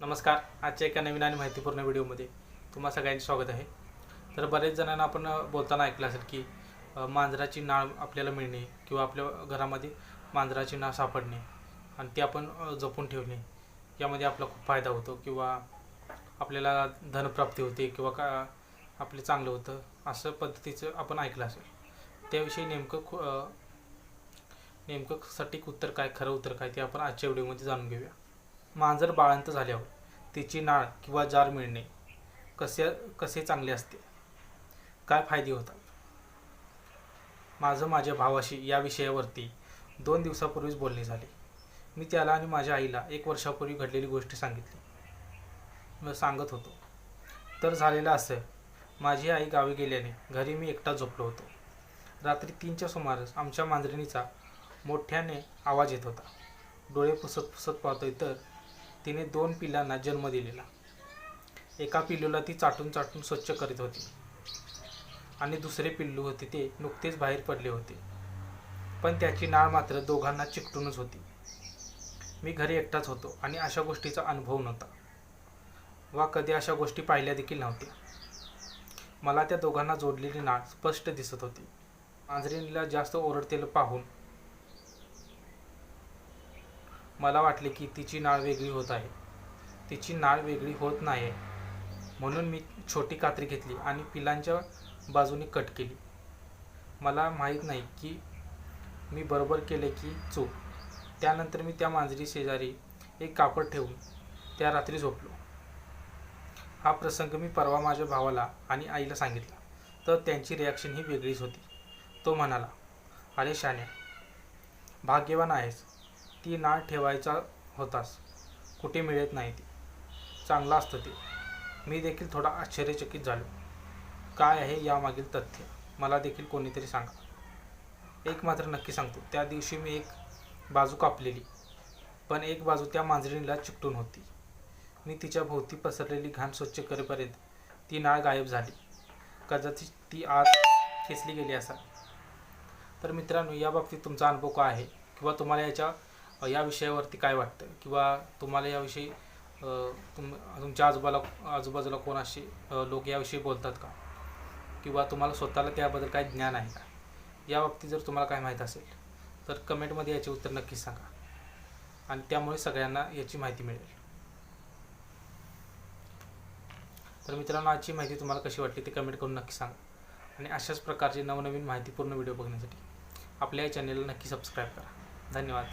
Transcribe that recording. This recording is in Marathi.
नमस्कार. आजच्या एका नवीन आणि माहितीपूर्ण व्हिडिओमध्ये तुम्हा सगळ्यांचे स्वागत आहे. तर बरेच जणांना आपण बोलताना ऐकलं असेल की मांजराची नाळ आपल्याला मिळणे किंवा आपल्या घरामध्ये मांजराची नाळ सापडणे आणि ती आपण जपून ठेवणे यामध्ये आपला खूप फायदा होतो किंवा आपल्याला धनप्राप्ती होते किंवा का आपले चांगलं होतं असं पद्धतीचं आपण ऐकलं असेल. त्याविषयी नेमकं खू नेमकं सटीक उत्तर काय खरं उत्तर काय ते आपण आजच्या व्हिडिओमध्ये जाणून घेऊया. मांजर बाळंत झाल्यावर तिची नाळ किंवा जार मिळणे कसे कसे चांगले असते? काय फायदे होतात? माझं माझ्या भावाशी या विषयावरती दोन दिवसापूर्वीच बोलणे झाले. मी त्याला आणि माझ्या आईला एक वर्षापूर्वी घडलेली गोष्ट सांगितली. मी सांगत होतो. तर झालेलं असं माझी आई गावी गेल्याने घरी मी एकटा झोपलो होतो. रात्री तीनच्या सुमारास आमच्या मांजरणीचा मोठ्याने आवाज येत होता. डोळे पुसत पुसत पाहतोय तर तिने दोन पिल्लांना जन्म दिलेला. एका पिल्लूला ती चाटून चाटून स्वच्छ करीत होती. आणि दुसरे पिल्लू होते ते नुकतेच बाहेर पडले होते. पण त्याची नाळ मात्र दोघांना चिकटूनच होती. मी घरी एकटाच होतो आणि अशा गोष्टीचा अनुभव नव्हता. वा कधी अशा गोष्टी पाहिल्या देखील नव्हत्या. मला त्या दोघांना जोडलेली नाळ स्पष्ट दिसत होती. मांजरीला जास्त ओरडतेलं पाहून मला वाटले की तिची नाळ वेगळी होत आहे. तिची नाळ वेगळी होत नाही. म्हणून मी छोटी कात्री घेतली आणि पिलांच्या बाजूने कट केली. मला माहीत नाही की मी बरोबर केले की चूक. त्यानंतर मी त्या मांजरी शेजारी एक कापड ठेवून त्या रात्री झोपलो. हा प्रसंग मी परवा माझ्या भावाला आणि आईला सांगितला. तर त्यांची रिॲक्शन ही वेगळीच होती. तो म्हणाला अरे शान्या भाग्यवान आहेस. ती नाळ ठेवायचा होतास कुठे मिळत नाही ती. चांगलं असतं ते. मी देखील थोडा आश्चर्यचकित झालो. काय आहे यामागील तथ्य? मला देखील कोणीतरी सांगा. एक मात्र नक्की सांगतो. त्या दिवशी मी एक बाजू कापलेली. पण एक बाजू त्या मांजरीला चिकटून होती. मी तिच्या भोवती पसरलेली घाण स्वच्छ करेपर्यंत ती नाळ गायब झाली. कदाचित ती आत खेचली गेली असा तर मित्रांनो या बाबतीत तुमचा अनुभव काय आहे? किंवा तुम्हाला याच्या या विषयावरती काय वाटतं? किंवा तुम्हाला याविषयी तुम तुमच्या आजूबाला आजूबाजूला कोण असे लोक याविषयी बोलतात का? किंवा तुम्हाला स्वतःला त्याबद्दल काय ज्ञान आहे का? या बाबतीत जर तुम्हाला काय माहीत असेल तर कमेंटमध्ये याचे उत्तर नक्कीच सांगा. आणि त्यामुळे सगळ्यांना याची माहिती मिळेल. तर मित्रांनो आजची माहिती तुम्हाला कशी वाटली ते कमेंट करून नक्की सांगा. आणि अशाच प्रकारचे नवनवीन माहितीपूर्ण व्हिडिओ बघण्यासाठी आपल्या या चॅनेलला नक्की सबस्क्राईब करा. धन्यवाद.